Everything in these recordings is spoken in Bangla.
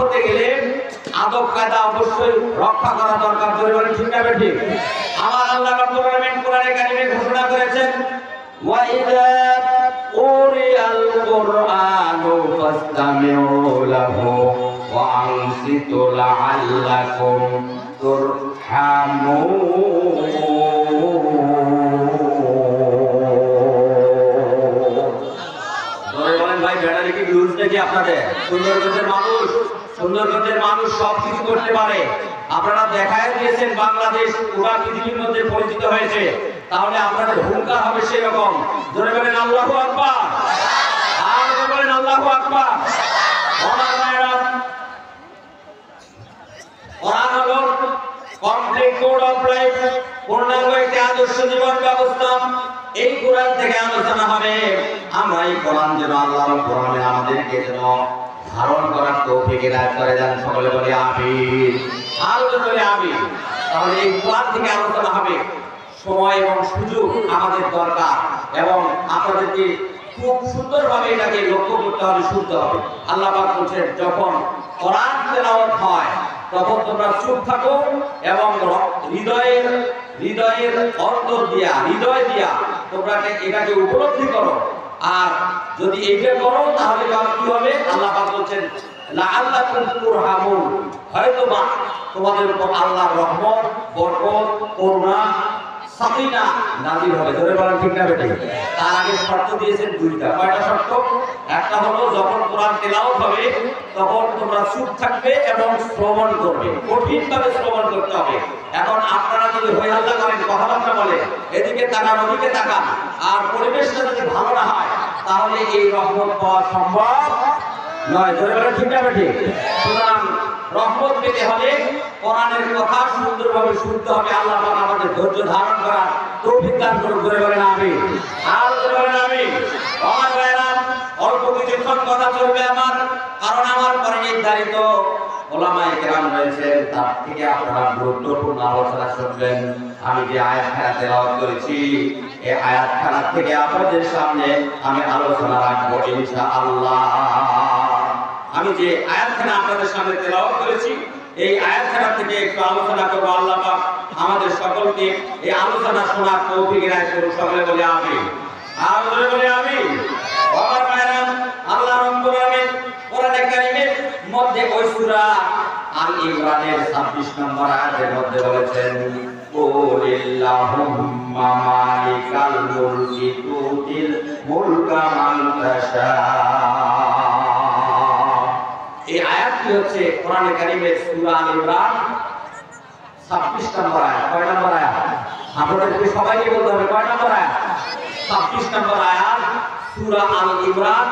হতে গেলে আদব কায়দা অবশ্যই রক্ষা করা দরকার পরিবার ঠিক না ঠিক আমার আল্লাহ রাব্বুল আলামিন কোরআনে ঘোষণা করেছেন ওয়া ইযা ফাসতামিউ লাহু ওয়া আনসিতু লাআল্লাকুম তুরহামুন. ভাই কি ভিউজ নাকি আপনাদের? সুন্দরগঞ্জের মানুষ। সুন্দরগঞ্জের মানুষ সব কিছু করতে পারে। আপনারা দেখায় দিয়েছেন বাংলাদেশ পুরা পৃথিবীর মধ্যে পরিচিত হয়েছে। তাহলে আপনাদের হুঙ্কার হবে সেরকম। ধরে বলেন আল্লাহ আকবার। আর বলেন আল্লাহ আকবার। হলো কমপ্লিট কোড অফ লাইফ পূর্ণাঙ্গ একটি আদর্শ জীবন ব্যবস্থা। এই কোরআন থেকে আলোচনা হবে। আমরা এই কোরআন যেন আল্লাহ কোরআনে আমাদেরকে যেন ধারণ করার তৌফিক এনায়েত করে দেন সকলে বলে আমিন। আর বলে আমিন। তাহলে এই কোরআন থেকে আলোচনা হবে। সময় এবং সুযোগ আমাদের দরকার এবং আপনাদেরকে খুব সুন্দরভাবে এটাকে লক্ষ্য করতে হবে, শুনতে হবে। আল্লাহ পাক বলছেন, যখন কোরআন তেলাওয়াত হয়, তখন তোমরা চুপ থাকো এবং হৃদয়ের হৃদয়ের অন্তর দিয়া, হৃদয় দিয়া তোমরা এটাকে উপলব্ধি করো। আর যদি এইটা করো, তাহলে কি হবে? আল্লাহ বলছেন হয়তো বা তোমাদের উপর আল্লাহর রহমত, বরকত, করুণা তার আগে শর্ত দিয়েছেন দুইটা। কয়টা শর্ত? একটা হলো যখন কোরআন তেলাওয়াত হবে, তখন তোমরা চুপ থাকবে এবং শ্রবণ করবে। কঠিন ভাবে শ্রবণ করতে হবে। এখন আপনারা যদি হই হাল্লা করেন, কথাবার্তা বলে এদিকে তাকান, ওদিকে তাকান, আর পরিবেশটা যদি ভালো না হয়, তাহলে এই রহমত পাওয়া সম্ভব নয়। ধরে বলেন ঠিক না বেটে সুতরাং রহমত পেতে হলে কোরআনের কথা সুন্দরভাবে শুনতে হবে, আল্লাহ আমাদের ধৈর্য ধারণ করার তৌফিক দান করুন ধরে বলেন আমি আর বলেন আমি আমার ভাইরা অল্প কিছুক্ষণ কথা চলবে আমার, কারণ আমার পরে নির্ধারিত ওলামায়ে কেরাম রয়েছেন, তার থেকে আপনারা গুরুত্বপূর্ণ আলোচনা শুনবেন। আমি যে আয়াতখানা তেলাওয়াত করেছি, এই আয়াতখানা থেকে আপনাদের সামনে আমি আলোচনা রাখব, ইনশাআল্লাহ। আমি যে আয়াতখানা আপনাদের সামনে তেলাওয়াত করেছি, এই আয়াতখানা থেকে একটু আলোচনা করব আল্লাহ পাক আমাদের সকলকে এই আলোচনা শোনার তৌফিক এনায়েত করুন, সকলে বলে আমি আর বলে বলে আমি মায়েরা, আল্লাহ রব্বুল আলামিন কোরআনে কারীমের মধ্যে ওই সূরা আল ইমরানের 26 নম্বর আয়াতের মধ্যে বলেছেন কুলিল্লাহুম্মা মালিকাল মুলকি তুতিল মুলকা মান তাশা। আয়াতটি হচ্ছে কোরআনে কারীমের সূরা আল ইমরান 26 নম্বর আয়াত। কয় নম্বর আয়াত? আপনাদেরকে সবাইকে বলতে হবে, কয় নম্বর আয়াত? 26 নম্বর আয়াত, সূরা আল ইমরান,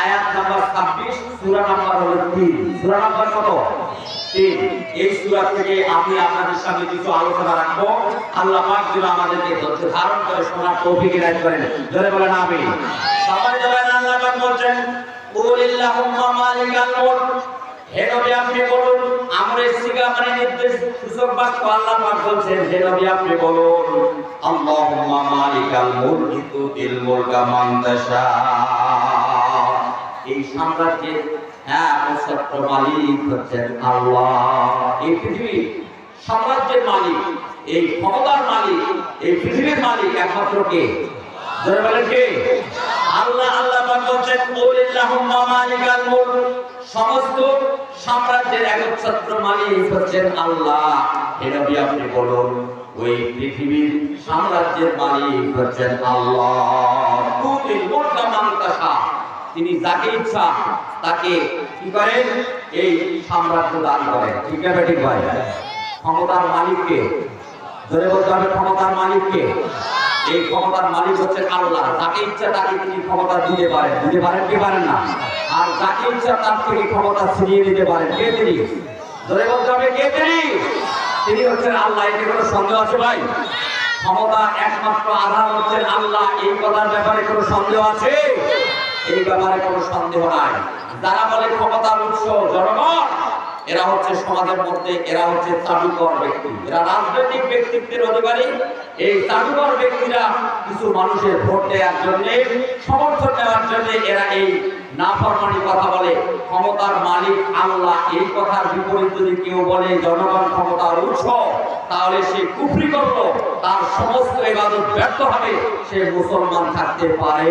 আয়াত নাম্বার 26 সূরা নাম্বার হলো 3 সূরা নাম্বার কত? 3 এই সূরা থেকে আমি আপনাদের সামনে কিছু আলোচনা রাখব। আল্লাহ পাক যেন আমাদেরকে ধৈর্য ধারণ করে শোনার তৌফিক এনায়েত করেন। জোরে বলেন, আমিন। সবাই বলেন আল্লাহ পাক বলছেন, কুলিল্লাহুম্মা মালিকাল মুলক। হে নবী, আপনি বলুন আমরের সিগা মানে নির্দেশ সূচক বাক্য আল্লাহ পাক বলছেন, হে নবী, আপনি বলুন, আল্লাহুম্মা মালিকাল মুলকি তুতিল মুলকা মান তাশা। এই সাম্রাজ্যের হ্যাঁ একচ্ছত্র মালিক হচ্ছেন আল্লাহ। এই পৃথিবী সাম্রাজ্যের মালিক, এই ক্ষমতার মালিক, এই পৃথিবীর মালিক একমাত্র কে? বলেন কে? আল্লাহ আল্লাহ বলছেন মালিকাল মুলক। সমস্ত সাম্রাজ্যের একচ্ছত্র মালিক হচ্ছেন আল্লাহ। হে নবী, আপনি বলুন, ওই পৃথিবীর সাম্রাজ্যের মালিক হচ্ছেন আল্লাহ। তিনি যাকে ইচ্ছা তাকে কি করেন? এই সাম্রাজ্য দান করেন। ঠিক আছে ঠিক ভাই? ক্ষমতার মালিককে ধরে বলতে হবে ক্ষমতার মালিককে। এই ক্ষমতার মালিক হচ্ছে আল্লাহ। যাকে ইচ্ছা তাকে তিনি ক্ষমতা দিতে পারেন। দিতে পারেন কে পারেন না? আর যাকে ইচ্ছা তার থেকে ক্ষমতা ছিনিয়ে নিতে পারেন। কে তিনি? ধরে বলতে হবে, কে তিনি? তিনি হচ্ছেন আল্লাহ। এতে কোনো সন্দেহ আছে ভাই? ক্ষমতা একমাত্র আধার হচ্ছেন আল্লাহ। এই কথার ব্যাপারে কোনো সন্দেহ আছে? এই ব্যাপারে কোনো সন্দেহ নাই। যারা বলে ক্ষমতার উৎস জনগণ এরা হচ্ছে সমাজের মধ্যে, এরা হচ্ছে চাটুকর ব্যক্তি। এরা রাজনৈতিক ব্যক্তিত্বের অধিকারী। এই চাটুকর ব্যক্তিরা কিছু মানুষের ভোট দেওয়ার জন্য, সমর্থন দেওয়ার জন্য এরা এই নাফরমানি কথা বলে। ক্ষমতার মালিক আল্লাহ, এই কথার বিপরীত যদি কেউ বলে জনগণ ক্ষমতার উৎস, তাহলে সে কুফরি করল, তার সমস্ত ইবাদত ব্যর্থ হবে, সে মুসলমান থাকতে পারে।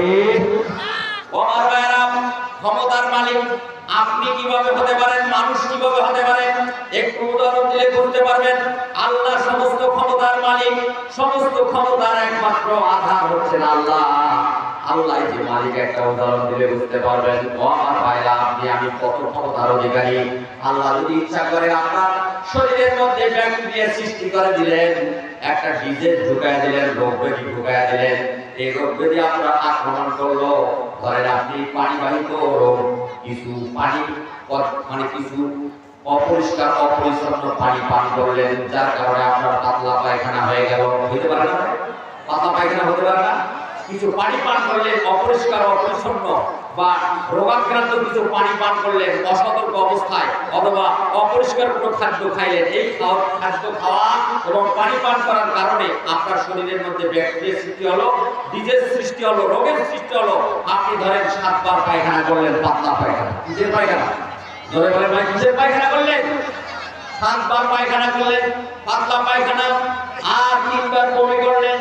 ক্ষমতার মালিক আপনি কীভাবে হতে পারেন? মানুষ কীভাবে হতে পারেন একটু উদাহরণ দিলে বুঝতে পারবেন। আল্লাহ সমস্ত ক্ষমতার মালিক, সমস্ত ক্ষমতার একমাত্র আধার হচ্ছেন আল্লাহ। আল্লাহ যে মালিক একটা উদাহরণ দিলে বুঝতে পারবেন, আমার ভাইরা আপনি আমি কত আল্লাহ ইচ্ছা করে আপনার শরীরের মধ্যে দিলেন, একটা ডিজেল ঢুকায় দিলেন ঢুকায় দিলেন, এই রোগ ব্যাধি আপনার আক্রমণ করল। ধরেন আপনি পানিবাহিত রোগ, কিছু পানি মানে কিছু অপরিষ্কার, অপরিচ্ছন্ন পানি পান করলেন, যার কারণে আপনার পাতলা পায়খানা হয়ে গেল। হতে পারে না? পাতলা পায়খানা হতে পারে না? কিছু পানি পান করলেন অপরিষ্কার অপরিচ্ছন্ন বা রোগাক্রান্ত কিছু পানি পান করলেন অসতর্ক অবস্থায় অথবা অপরিষ্কার কোনো খাদ্য খাইলেন এই খাদ্য খাওয়া এবং পানি পান করার কারণে আপনার শরীরের মধ্যে ব্যাকটেরিয়া সৃষ্টি হলো, ডিজের সৃষ্টি হলো, রোগের সৃষ্টি হলো। আপনি ধরেন সাতবার পায়খানা করলেন, পাতলা পায়খানা। কিসের পায়খানা? ধরে বলেন ভাই, কিসের পায়খানা করলেন? সাতবার পায়খানা করলেন, পাতলা পায়খানা। আর তিনবার বমি করলেন।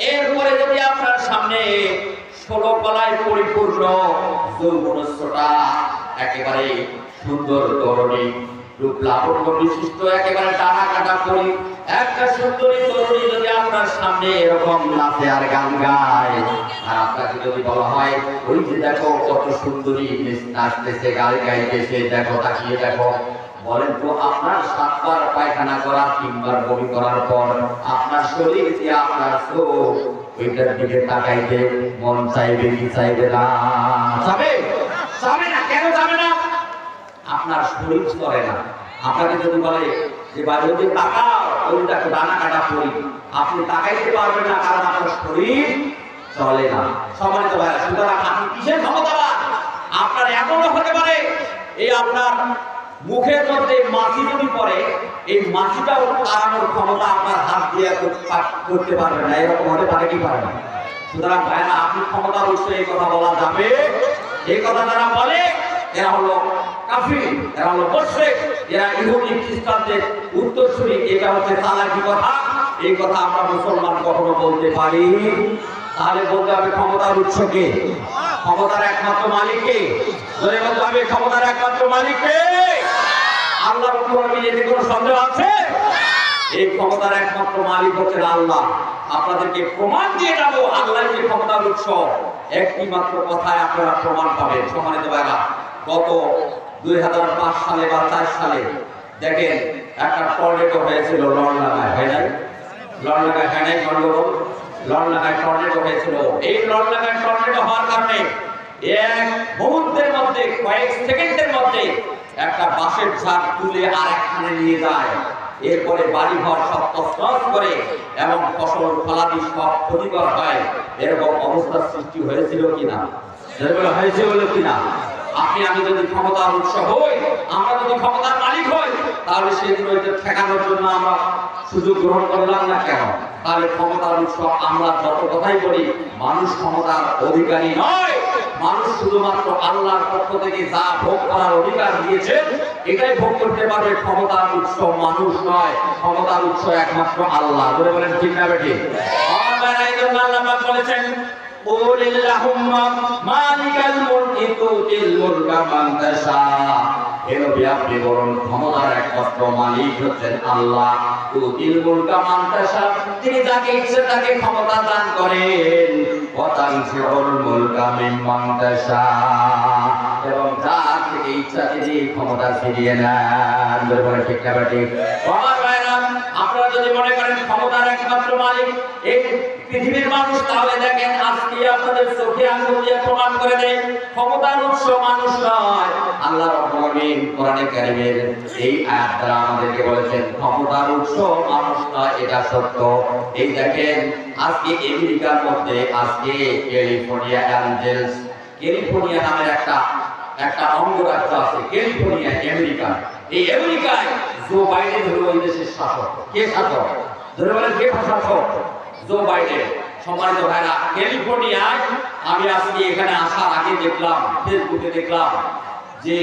আপনার সামনে ষোলো পরিপূর্ণ যৌবনস্রটা একেবারে সুন্দর তরুণী। রূপ লাবণ্য বিশিষ্ট, একেবারে টানা কাটা করি একটা সুন্দরী তরুণী যদি আপনার সামনে এরকম নাচে আর গান গায়, আর আপনাকে যদি বলা হয়, ওই যে দেখো কত সুন্দরী নাচতেছে, গান গাইতেছে, দেখো, তাকিয়ে দেখো। বলেন তো, আপনার সাতবার পায়খানা করা, তিনবার বমি করার পর আপনার শরীর যে আপনার চোখ? ওইটার দিকে তাকাইতে মন চাইবে কি চাইবে না। যাবে? যাবে না, কেন যাবে না? আপনার শরীর চলে না। আপনাকে যদি বলে যে বাইরে যদি তাকাও ওই দানা কাটা করি আপনি তাকাইতে পারবেন না, কারণ আপনার শরীর চলে না। সম্মানিত ভাইরা, সুতরাং আপনি কিসের ক্ষমতাবান? আপনার এমনও হতে পারে, এই আপনার মুখের মধ্যে মাছি যদি পড়ে, এই মাছিটাও তাড়ানোর ক্ষমতা আপনার হাত দিয়ে করতে পারবে না, এরকম হতে পারে কি পারে না। সুতরাং ভাইরা আপনি ক্ষমতা উৎসে এই কথা বলা যাবে। এই কথা যারা বলে, এরা হলো কাফির, এরা হলো মুশরিক, এরা ইহুদি, খ্রিস্টানদের উত্তরসূরি, এটা হচ্ছে চালাকি কথা? এই কথা আমরা মুসলমান কখনো বলতে পারি তাহলে বলতে হবে ক্ষমতার উৎস কে? ক্ষমতার একমাত্র মালিক কে? ধরে বলতে হবে ক্ষমতার একমাত্র মালিক কে? আল্লাহর উপর নিজেদের কোনো সন্দেহ আছে? এই ক্ষমতার একমাত্র মালিক হচ্ছেন আল্লাহ। আপনাদেরকে প্রমাণ দিয়ে যাব আল্লাহ যে ক্ষমতার উৎস। একটি মাত্র কথায় আপনারা প্রমাণ পাবেন। সম্মানিত ভাইরা গত দুই সালে বা চার সালে দেখেন একটা টর্নেডো হয়েছিল লড়লাগায় হয় নাই? লড়লাগায় হয় নাই গন্ডগোল হয়েছিল এই হওয়ার কারণে মধ্যে, কয়েক সেকেন্ডের মধ্যে একটা বাঁশের তুলে নিয়ে যায়। এরপরে বাড়ি ঘর সব তছনছ করে এবং ফসল, ফলাদি সব ক্ষতিকর হয়। এরকম অবস্থার সৃষ্টি হয়েছিল কিনা? হয়েছে হলো কিনা? আপনি আমি যদি ক্ষমতার উৎস হই, আমরা যদি ক্ষমতার মালিক হই, তাহলে সেগুলো এটা ঠেকানোর জন্য আমরা সুযোগ গ্রহণ করলাম না কেন? তাহলে ক্ষমতার উৎস আমরা যত কথাই বলি, মানুষ ক্ষমতার অধিকারী নয়। মানুষ শুধুমাত্র আল্লাহর পক্ষ থেকে যা ভোগ করার অধিকার দিয়েছে এটাই ভোগ করতে পারবে ক্ষমতার উৎস মানুষ নয়, ক্ষমতার উৎস একমাত্র আল্লাহ। ধরে বলেন, ঠিক না বেটি বলেছেন قل اللهم مالك الملك تؤتي الملك من تشاء হে নবী আপনি বলুন ক্ষমতার একমাত্র মালিক হচ্ছেন আল্লাহ তুতিল মুলকা মান তাশা তিনি যাকে ইচ্ছে তাকে ক্ষমতা দান করেন ওয়াতানসিউল মুলকা মিম্মান তাশা এবং যার থেকে ইচ্ছা তিনি ক্ষমতা ফিরিয়ে নেন বলে বলে ঠিক না ঠিক ক্ষমতার একমাত্র মালিক, এই পৃথিবীর মানুষ তাহলে দেখেন আজকে আপনাদের চোখে আঙ্গুল দিয়ে প্রমাণ করে দেয়, ক্ষমতার উৎস মানুষ নয়। আল্লাহ রাব্বুল কোরআনে কারীমের এই আয়াত দ্বারা আমাদেরকে বলেছেন, ক্ষমতার উৎস মানুষ নয়, এটা সত্য। এই দেখেন, আজকে আমেরিকার মধ্যে, আজকে ক্যালিফোর্নিয়া অ্যাঞ্জেলস, ক্যালিফোর্নিয়া নামের একটা একটা অঙ্গরাজ্য আছে, ক্যালিফোর্নিয়া, আমেরিকা। এই আমেরিকায় জো বাইডেন হলো ওই দেশের শাসক। কে শাসক? ধরে বলেন কে শাসক জো বাইডেন। সম্মানিত ভাইরা, ক্যালিফোর্নিয়ায় আমি আজকে এখানে আসার আগে দেখলাম, ফেসবুকে দেখলাম যে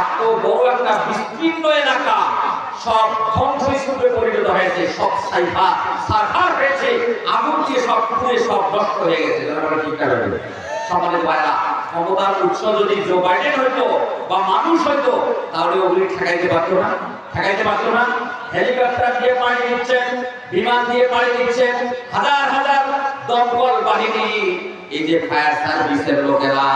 এত বড় একটা বিস্তীর্ণ এলাকা সব ধ্বংসস্তূপে পরিণত হয়েছে, সব সাইফা, সারফার হয়েছে, আগুন দিয়ে সব পুড়ে সব নষ্ট হয়ে গেছে। যারা ঠিক করে সমাজের বাইরা ক্ষমতার উৎস যদি জো বাইডেন হইতো বা মানুষ হইতো, তাহলে ওগুলি ঠেকাইতে পারতো না? ঠেকাইতে পারতো না? হেলিকপ্টার দিয়ে পানি দিচ্ছেন, বিমান দিয়ে পানি দিচ্ছেন, হাজার হাজার দমকল বাহিনী। এই যে ফায়ার সার্ভিসের লোকেরা,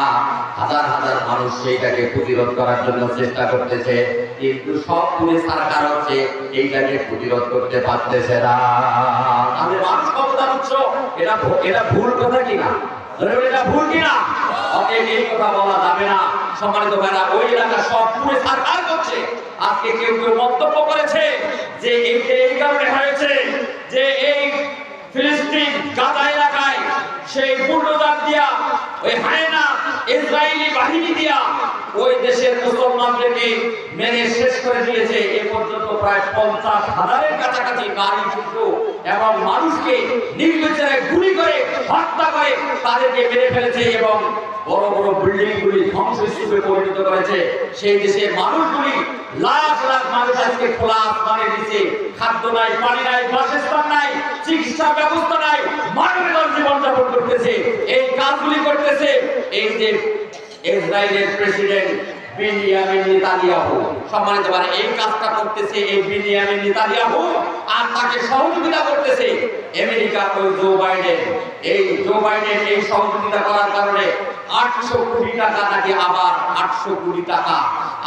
হাজার হাজার মানুষ সেইটাকে প্রতিরোধ করার জন্য চেষ্টা করতেছে, কিন্তু সব পুলিশ সরকার হচ্ছে এইটাকে প্রতিরোধ করতে পারতেছে না। তাহলে মানুষ ক্ষমতার উৎস এটা এটা ভুল কথা কিনা? এটা ভুল কিনা? এই কথা বলা যাবে না। সম্মানিত ভাইরা, ওই এলাকা সব পুরো সরকার করছে? আজকে কেউ কেউ মন্তব্য করেছে যে এই কারণে হয়েছে যে এই ফিলিস্তিন গাজা এলাকায় সেই পূর্ণদান দিয়া ওই হায়না ইসরায়েলি বাহিনী দিয়া ওই দেশের মুসলমানদেরকে মেরে শেষ করে দিয়েছে। এ পর্যন্ত প্রায় পঞ্চাশ হাজারের কাছাকাছি নারী, শিশু এবং মানুষকে নির্বিচারে গুলি করে, হত্যা করে তাদেরকে মেরে ফেলেছে এবং বড় বড় বিল্ডিং গুলি ধ্বংসস্তূপে পরিণত করেছে। সেই দেশের মানুষগুলি লাখ লাখ মানুষ আজকে খোলা আসমানে দিচ্ছে খাদ্য নাই, পানি নাই, বাসস্থান নাই, চিকিৎসা ব্যবস্থা নাই মানবেতর জীবনযাপন করতেছে। এই কাজগুলি করতেছে এই যে ইসরায়েলের প্রেসিডেন্ট বিনিয়ামিন নেতানিয়াহু। সম্মানিত মানে এই কাজটা করতেছে এই বিনিয়ামিন নেতানিয়াহু আর তাকে সহযোগিতা করতেছে আমেরিকার ওই জো বাইডেন। এই জো বাইডেন এই সহযোগিতা করার কারণে আটশো কোটি টাকা নাকি আবার আটশো কোটি টাকা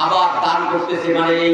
আবার দান করতেছে। মানে এই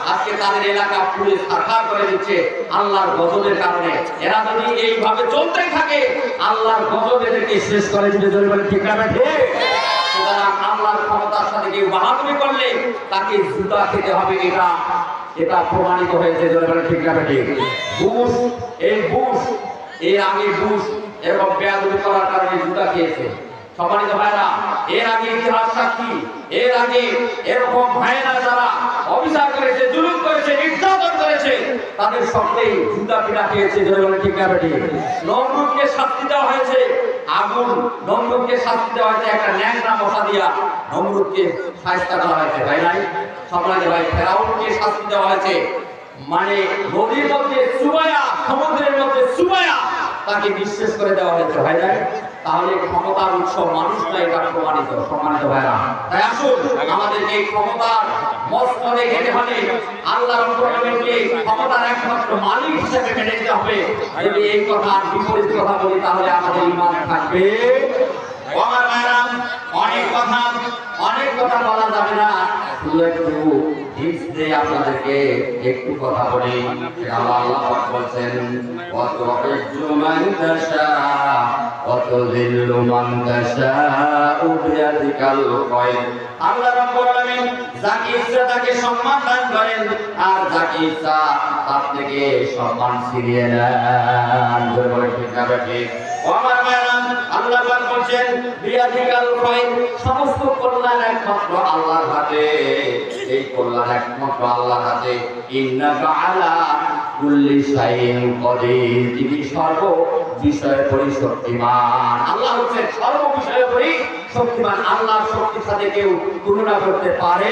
আজকে তাদের এলাকা পুলিশ সারকার করে দিচ্ছে আল্লাহর গজবের কারণে। এরা যদি এইভাবে চলতেই থাকে আল্লাহর গজব এদেরকে শেষ করে দিতে জয় বলেন ঠিক না সুতরাং আল্লাহর ক্ষমতার সাথে কেউ বাহাদুরি করলে তাকে জুতা খেতে হবে এটা এটা প্রমাণিত হয়েছে জয় বলেন ঠিক না ঠিক। বুশ এই বুশ এর আগে বুশ এরকম বেয়াদবি করার কারণে জুতা খেয়েছে। সম্মানিত ভাইরা, এর আগে ইতিহাস সাক্ষী, এর আগে এরকম ভাইরা যারা করেছে, জুলুম করেছে, নির্যাতন করেছে, তাদের জুতা খেয়েছে ঠিক না নমরুদকে শাস্তি দেওয়া হয়েছে, আগুন, নমরুদকে শাস্তি দেওয়া হয়েছে, একটা ন্যাংরা মশা দিয়া নমরুদকে শাস্তি করা হয়েছে ভাই নাই? সম্মানিত ভাই, ফেরাউনকে শাস্তি দেওয়া হয়েছে মানে নদীর মধ্যে সুবায়া, সমুদ্রের মধ্যে সুবায়া তাকে বিশ্বাস করে দেওয়া হয়েছে, ভাই নাই তাহলে ক্ষমতার উৎস মানুষ না এটা প্রমাণিত সম্মানিত ভাইরা। তাই আসুন, আমাদেরকে এই আল্লাহ রব্বুল আলামিনকে ক্ষমতার একমাত্র মালিক হিসেবে মেনে নিতে হবে। যদি এই কথার বিপরীত কথা বলি, তাহলে আমাদের ইমান থাকবে। ভাইরা অনেক কথা অনেক কথা বলা যাবে না। একটু কথা বলি। বলছেন কত মান তাশা কত জিল্লু মান আল্লাহ রাব্বুল আলামিন যাকে ইচ্ছা তাকে সম্মান দান করেন, আর যাকে ইচ্ছা তার থেকে সম্মান ছিনিয়ে নেন। বলে ঠিক না তিনি সর্ব বিষয়ে পরিশক্তিমান। আল্লাহ হচ্ছেন সর্ব বিষয়ে আল্লাহর শক্তির সাথে কেউ তুলনা করতে পারে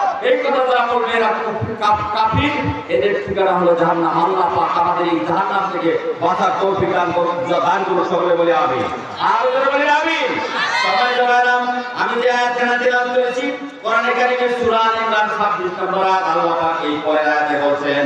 এই কথা যারা বলবে এরা কাফি এদের ঠিকানা হলো জাহান্নাম। আল্লাহ পাক আমাদের এই জাহান্নাম থেকে বাঁচার তৌফিক দান করুন দান করুন সকলে বলে আমি আর ওদের বলি আমি সবাই জবাইরাম আমি যে আয়াত কেনা দিলাম করেছি, কোরআনে কারিমের সূরা ইমরান 26 নম্বর আল্লাহ পাক এই পরের আয়াতে বলছেন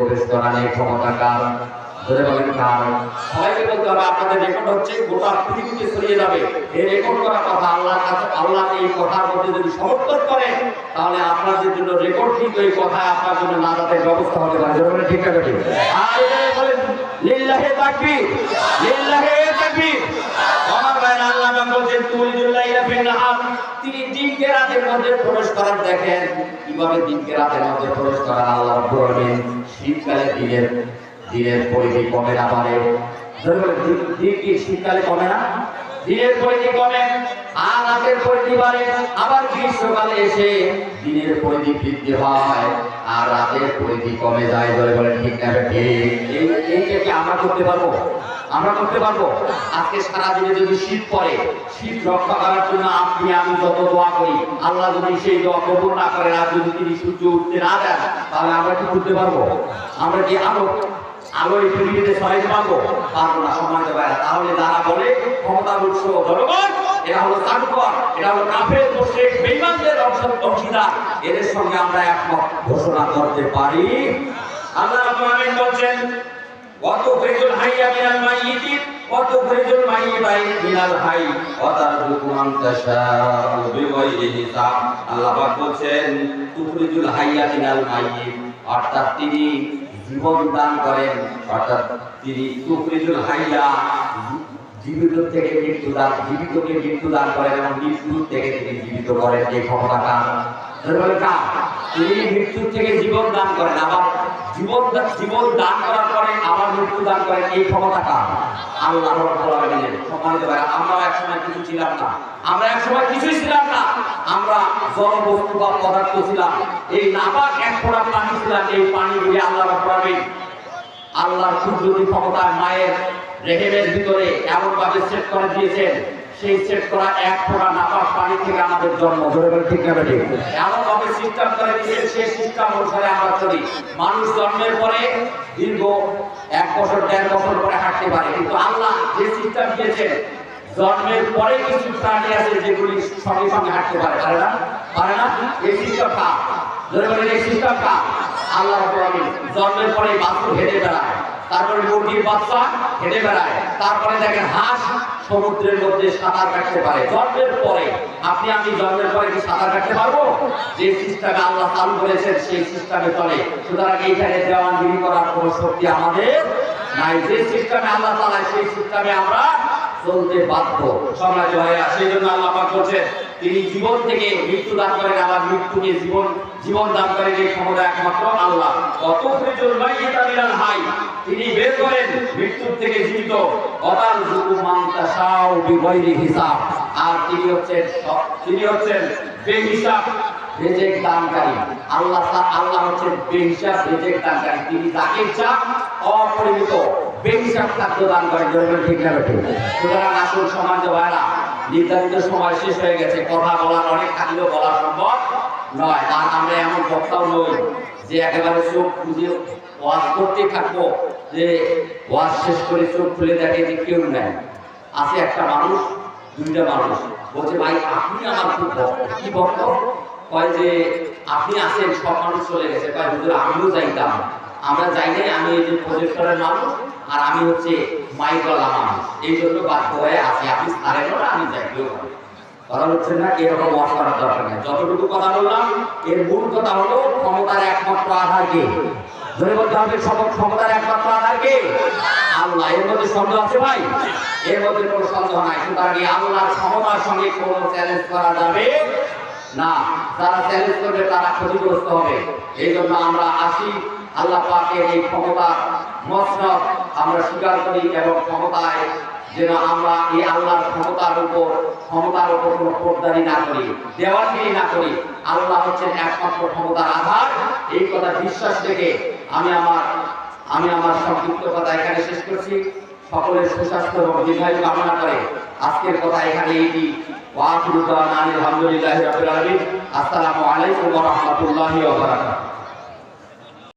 প্রবেশ করান এই ক্ষমতা কার ধরে বলেন কার সবাইকে বলতে হবে, আপনাদের রেকর্ড হচ্ছে, গোটা পৃথিবীতে ছড়িয়ে যাবে। এই রেকর্ড করা কথা আল্লাহর আল্লাহ এই কথার মধ্যে যদি সমর্থন করেন, তাহলে আপনাদের জন্য রেকর্ড কিন্তু এই কথা আপনার জন্য নাজাতের ব্যবস্থা হতে পারে। ধরে ঠিক আছে ঠিক আর বলেন, লিল্লাহে তাকবীর লিল্লাহে তাকবীর। আমার ভাইরা আল্লাহ বলছেন তুলিদুল লাইলা ফিন তিনি দিনকে রাতের মধ্যে প্রবেশ করার দেখেন, কীভাবে দিনকে রাতের মধ্যে প্রবেশ করা আল্লাহ করবেন শীতকালে দিনের দিনের পরিধি কমে না পারে। দিন- শীতকালে কমে না? দিনের পরিধি কমে, আর রাতের পরিধি বাড়ে, আবার গ্রীষ্মকালে এসে দিনের পরিধি বৃদ্ধি হয়, আর রাতের পরিধি কমে যায় ধরে বলেন, ঠিক না এইটা কি আমরা করতে পারব? আমরা করতে পারব? আজকে সারা দিনে যদি শীত পড়ে, শীত রক্ষা করার জন্য আপনি, আমি যত দোয়া করি, আল্লাহ যদি সেই দোয়া কবুল না করেন আর যদি তিনি সূর্য উঠতে না দেন, তাহলে আমরা কি করতে পারব? আমরা কি আলো আরও এই পৃথিবীতে সবাই পাবো। পারব না, সময় দেবে তাহলে যারা বলে ক্ষমতার উৎস জনগণ, এরা হলো তারপর এরা হলো কাফের, মুশরিক, বেঈমানদের অংশীদার। এদের সঙ্গে আমরা একমত। ঘোষণা করতে পারি। আল্লাহ রাব্বুল আলামিন বলেন ওয়াতুখরিজুল হাইয়া মিনাল মাইয়িতি ওয়াতুখরিজুল মাইয়িতা মিনাল হাই, ওয়া তারযুকু মান তাশাউ বিগয়রি হিসাব। আল্লাহ পাক বলেন তুখরিজুল হাইয়া মিনাল মাইয়িত। অর্থাৎ তিনি জীবন দান করেন। অর্থাৎ তিনি তুফরিজুল হাইয়া, জীবিত থেকে মৃত্যু দান জীবিতকে মৃত্যু দান করেন এবং মৃত্যু থেকে তিনি জীবিত করেন। এই ক্ষমতা তিনি মৃত্যু থেকে জীবন দান করেন আবার জীবন জীবন দান করার পরে আবার মৃত্যু দান করেন এই ক্ষমতা কার? আল্লাহ সম্মানিত ভাই, আমরা এক সময় কিছু ছিলাম না। আমরা এক সময় কিছুই ছিলাম না। আমরা জড় বস্তু বা পদার্থ ছিলাম। এই নাপাক এক ফোঁটা পানি ছিলাম, এই পানিগুলি আল্লাহ রাব্বুল আল্লাহর কুদরতি ক্ষমতায় মায়ের রেহেমের ভিতরে এমন ভাবে সেট করে দিয়েছেন। সেই সেট করা এক ফোঁটা নাপাক পানি থেকে আমাদের জন্ম। ধরে বলে ঠিক না ঠিক এমন ভাবে সিস্টেম করে দিয়েছেন সেই সিস্টেম অনুসারে আমরা চলি। মানুষ জন্মের পরে দীর্ঘ এক বছর, দেড় বছর পরে হাঁটতে পারে। কিন্তু আল্লাহ যে সিস্টেম দিয়েছেন, জন্মের পরে কিছু প্রাণী আছে যেগুলি সঙ্গে সঙ্গে হাঁটতে পারে। পারে না? পারে না? এই সিস্টেম কার ধরে বলেন এই সিস্টেম কার আল্লাহ জন্মের পরে বাছুর হেঁটে বেড়ায়। তারপরে মুরগির বাচ্চা হেঁটে বেড়ায়। তারপরে দেখেন হাঁস সমুদ্রের মধ্যে সাঁতার কাটতে পারে। জন্মের পরে, আপনি আমি জন্মের পরে কি সাঁতার কাটতে পারব? যে সিস্টেমে আল্লাহ চালু করেছেন, সেই সিস্টেমে চলে। সুতরাং এইখানে দেওয়ানগিরি করার কোনো শক্তি আমাদের নাই। যে সিস্টেমে আল্লাহ চালায়, সেই সিস্টেমে আমরা চলতে বাধ্য। সমাজ ভাইয়া সেই জন্য আল্লাহ পাক বলছেন তিনি জীবন থেকে মৃত্যু দান করেন, আবার মৃত্যুকে জীবন জীবন দান করেন এই ক্ষমতা একমাত্র আল্লাহ। হাই, তিনি বের করেন মৃত্যুর থেকে জীবিত। অতাল হিসাব। আর তিনি হচ্ছেন তিনি হচ্ছেন বেহিসাব রেজেক দানকারী। আল্লাহ আল্লাহ হচ্ছেন বেহিসাব রেজেক দানকারী। তিনি যাকে ইচ্ছা, অপরিমিত বেহিসাব খাদ্য দান করেন। জন্য ঠিক না সুতরাং আসল সমাজ ভাইরা নির্ধারিত সময় শেষ হয়ে গেছে। কথা বলার অনেক থাকলেও বলা সম্ভব নয়। আর আমরা এমন বক্তাও নই যে একেবারে চোখ বুঝে ওয়াজ করতে থাকব, যে ওয়াজ শেষ করে চোখ খুলে দেখে যে কেউ নেই। আছে একটা মানুষ, দুইটা মানুষ। বলছে, ভাই, আপনি আমার খুব ভক্ত। কি ভক্ত? কয় যে, আপনি আছেন, সব মানুষ চলে গেছে। কয়, হুজুর, আমিও যাইতাম। আমরা যাই নাই, আমি এই যে প্রজেক্টরের মানুষ আর আমি হচ্ছে মাইকলা মানুষ এই জন্য বাধ্য হয়ে আছি। আপনি ছাড়েন না আমি যাই কথা হচ্ছে না, এরকম ওয়াশ করার দরকার নেই। যতটুকু কথা বললাম, এর মূল কথা হলো ক্ষমতার একমাত্র আধার কে? ধরে বলতে হবে ক্ষমতার একমাত্র আধার কে? আল্লাহ। এর মধ্যে সন্দেহ আছে ভাই? এর মধ্যে কোনো সন্দেহ নাই। সুতরাং আল্লাহর ক্ষমতার সঙ্গে কোনো চ্যালেঞ্জ করা যাবে না। যারা চ্যালেঞ্জ করবে, তারা ক্ষতিগ্রস্ত হবে। এই জন্য আমরা আসি। আল্লাহ পাকের এই ক্ষমতার মসনদ আমরা স্বীকার করি এবং ক্ষমতায় যেন আমরা এই আল্লাহর ক্ষমতার উপর ক্ষমতার উপর কোনো পোর্দারি না করি, দেওয়ানগিরি না করি। আল্লাহ হচ্ছেন একমাত্র ক্ষমতার আধার। এই কথা বিশ্বাস থেকে আমি আমার আমি আমার সংক্ষিপ্ত কথা এখানে শেষ করছি। সকলের সুস্বাস্থ্য এবং দীর্ঘায়ু কামনা করে আজকের কথা এখানে এইটি ওয়াকিলুদ্দান আলহামদুলিল্লাহ আসসালামু আলাইকুম রাহমাতুল্লাহি